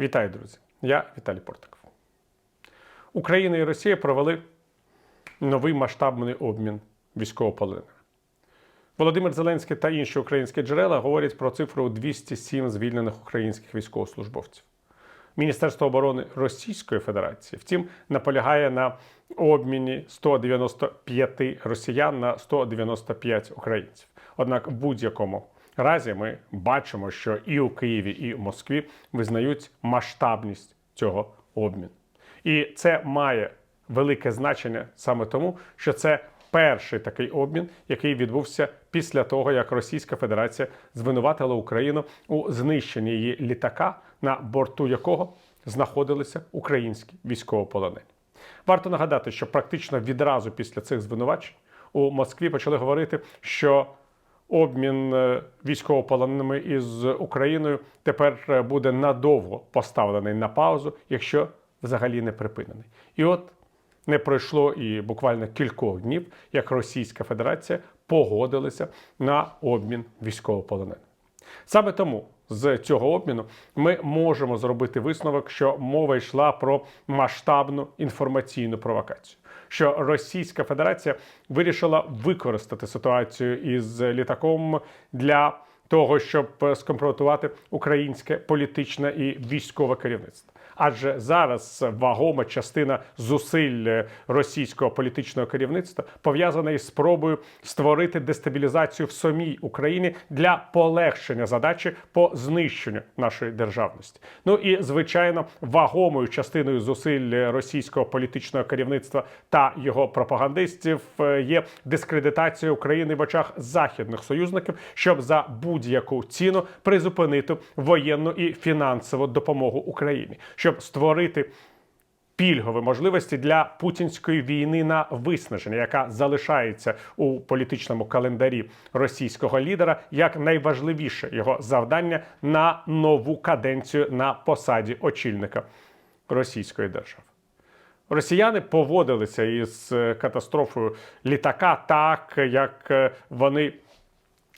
Вітаю, друзі! Я Віталій Портаков. Україна і Росія провели новий масштабний обмін військовополоненими. Володимир Зеленський та інші українські джерела говорять про цифру 207 звільнених українських військовослужбовців. Міністерство оборони Російської Федерації, втім, наполягає на обміні 195 росіян на 195 українців. Однак, в будь-якому разі ми бачимо, що і у Києві, і в Москві визнають масштабність цього обміну. І це має велике значення саме тому, що це перший такий обмін, який відбувся після того, як Російська Федерація звинуватила Україну у знищенні її літака, на борту якого знаходилися українські військовополонені. Варто нагадати, що практично відразу після цих звинувачень у Москві почали говорити, що обмін е, військовополоненими із Україною тепер е, буде надовго поставлений на паузу, якщо взагалі не припинений. І от не пройшло і буквально кількох днів, як Російська Федерація погодилася на обмін військовополоненими. Саме тому з цього обміну ми можемо зробити висновок, що мова йшла про масштабну інформаційну провокацію. Що Російська Федерація вирішила використати ситуацію із літаком для того, щоб скомпрометувати українське політичне і військове керівництво. Адже зараз вагома частина зусиль російського політичного керівництва пов'язана із спробою створити дестабілізацію в самій Україні для полегшення задачі по знищенню нашої державності. Ну і звичайно, вагомою частиною зусиль російського політичного керівництва та його пропагандистів є дискредитація України в очах західних союзників, щоб за будь-яку ціну призупинити воєнну і фінансову допомогу Україні, щоб створити пільгові можливості для путінської війни на виснаження, яка залишається у політичному календарі російського лідера як найважливіше його завдання на нову каденцію на посаді очільника російської держави. Росіяни поводилися із е, катастрофою літака так, як е, вони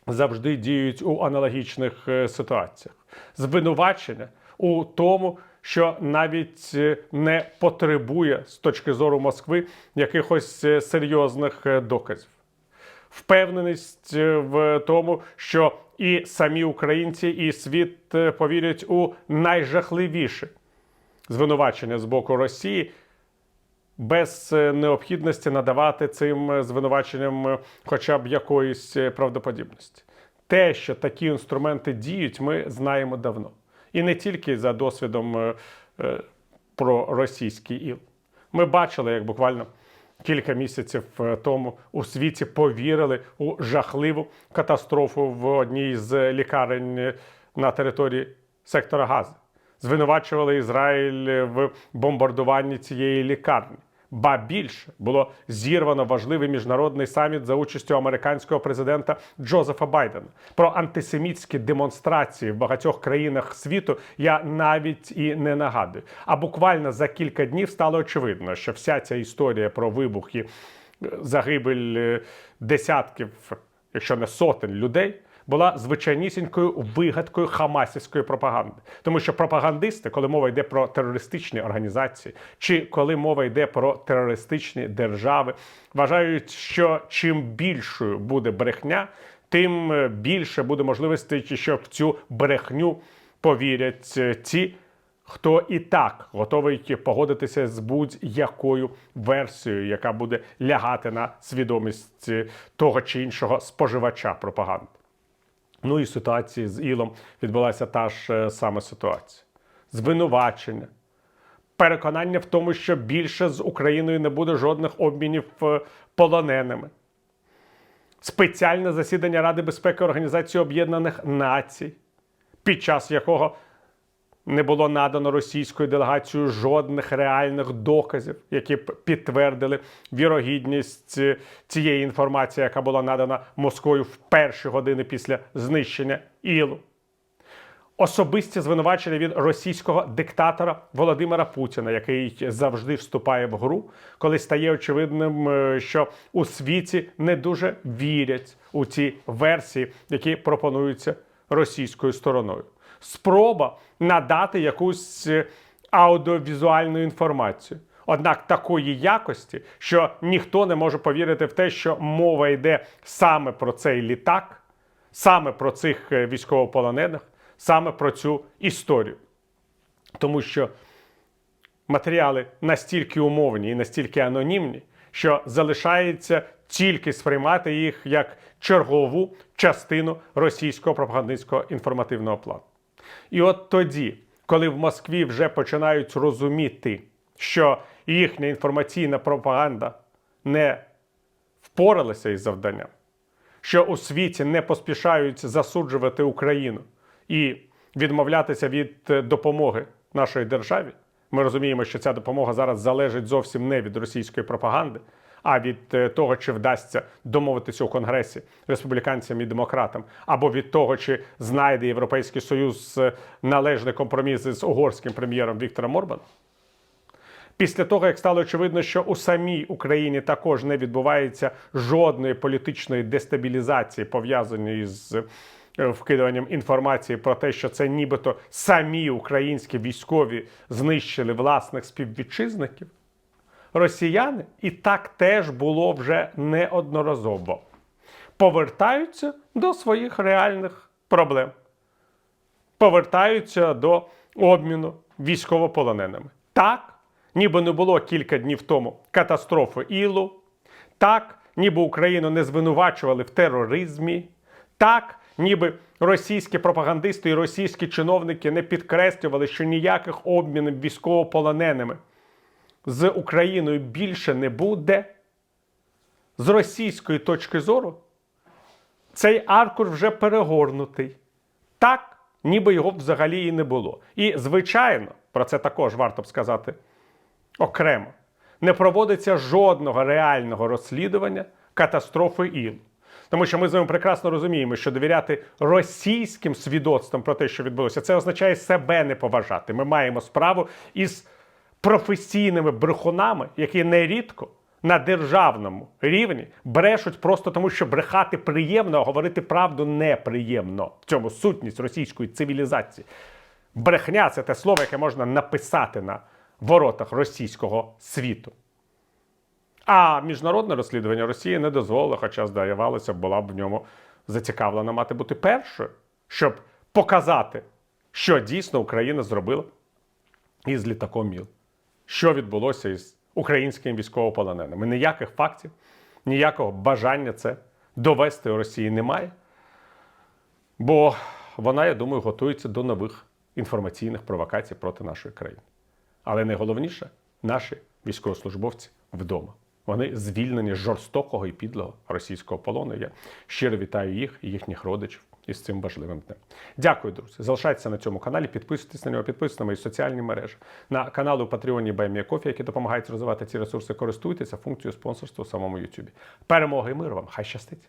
завжди діють у аналогічних е, ситуаціях. Звинувачення у тому, що навіть е, не потребує з точки зору Москви якихось е, серйозних е, доказів. Впевненість в тому, що і самі українці, і світ повірять у найжахливіше звинувачення з боку Росії без необхідності надавати цим звинуваченням хоча б якоїсь правдоподібності. Те, що такі інструменти діють, ми знаємо давно. І не тільки за досвідом е, е, про російський іл. Ми бачили, як буквально кілька місяців е, тому у світі повірили у жахливу катастрофу в одній з лікарень на території сектора Гази. Звинувачували Ізраїль в бомбардуванні цієї лікарні. Ба більше було зірвано важливий міжнародний саміт за участю американського президента Джозефа Байдена. Про антисемітські демонстрації в багатьох країнах світу я навіть і не нагадую. А буквально за кілька днів стало очевидно, що вся ця історія про вибух і е, загибель е, десятків, якщо не сотень людей. Була звичайнісінькою вигадкою хамасівської пропаганди, тому що пропагандисти, коли мова йде про терористичні організації, чи коли мова йде про терористичні держави, вважають, що чим більшою буде брехня, тим е, більше буде можливостей, що в цю брехню повірять е, ті, хто і так готовий погодитися з будь-якою версією, яка буде лягати на свідомість е, того чи іншого споживача пропаганди. Ну і ситуації з Ілом відбулася та ж е, сама ситуація. Звинувачення, переконання в тому, що більше з Україною не буде жодних обмінів е, полоненими. Спеціальне засідання Ради безпеки Організації Об'єднаних Націй, під час якого не було надано російською делегацією жодних реальних доказів, які б підтвердили вірогідність е, цієї інформації, яка була надана Москвою в перші години після знищення Ілу. Особисті звинувачення від російського диктатора Володимира Путіна, який завжди вступає в гру, коли стає очевидним, е, що у світі не дуже вірять у ці версії, які пропонуються російською стороною. Спроба надати якусь е, аудіовізуальну інформацію. Однак такої якості, що ніхто не може повірити в те, що мова йде саме про цей літак, саме про цих е, військовополонених, саме про цю історію. Тому що матеріали настільки умовні і настільки анонімні, що залишається тільки сприймати їх як чергову частину російського пропагандистського інформативного плану. І от тоді, коли в Москві вже починають розуміти, що їхня інформаційна пропаганда не впоралася із завданням, що у світі не поспішають засуджувати Україну і відмовлятися від е, допомоги нашої державі. Ми розуміємо, що ця допомога зараз залежить зовсім не від російської пропаганди, а від е, того, чи вдасться домовитися у Конгресі республіканцям і демократам, або від того, чи знайде Європейський Союз е, належний компроміс з угорським прем'єром Віктором Орбаном. Після того, як стало очевидно, що у самій Україні також не відбувається жодної політичної дестабілізації, пов'язаної з е, вкидуванням інформації про те, що це нібито самі українські військові знищили власних співвітчизників, росіяни і так теж було вже неодноразово. Повертаються до своїх реальних проблем повертаються до обміну військовополоненими. Так, ніби не було кілька днів тому катастрофи Ілу, так, ніби Україну не звинувачували в тероризмі, так, ніби російські пропагандисти і російські чиновники не підкреслювали, що ніяких обмінів військовополоненими з Україною більше не буде. З російської точки зору цей аркуш вже перегорнутий. Так, ніби його взагалі і не було. І, звичайно, про це також варто б сказати окремо. Не проводиться жодного реального розслідування катастрофи ІЛ. Тому що ми з вами прекрасно розуміємо, що довіряти російським свідоцтвам про те, що відбулося, це означає себе не поважати. Ми маємо справу із професійними брехунами, які нерідко на державному рівні брешуть просто тому, що брехати приємно, а говорити правду неприємно. В цьому сутність російської цивілізації. Брехня це те слово, яке можна написати на воротах російського світу. А міжнародне розслідування Росії не дозволило, хоча, здавалося, була б в ньому зацікавлена мати бути першою, щоб показати, що дійсно Україна зробила із літаком МІЛ. Що відбулося із українськими військовополоненими. Ніяких фактів, ніякого бажання це довести Росії немає. Бо вона, я думаю, готується до нових інформаційних провокацій проти нашої країни. Але найголовніше наші військовослужбовці вдома. Вони звільнені з жорстокого і підлого російського полону. Я щиро вітаю їх і їхніх родичів із цим важливим днем. Дякую, друзі. Залишайтеся на цьому каналі, підписуйтесь на нього, підписуйтесь на мої соціальні мережі, на канали у Патреоні Баймія які допомагають розвивати ці ресурси. Користуйтеся функцією спонсорства у самому Ютубі. Перемоги і миру вам! Хай щастить!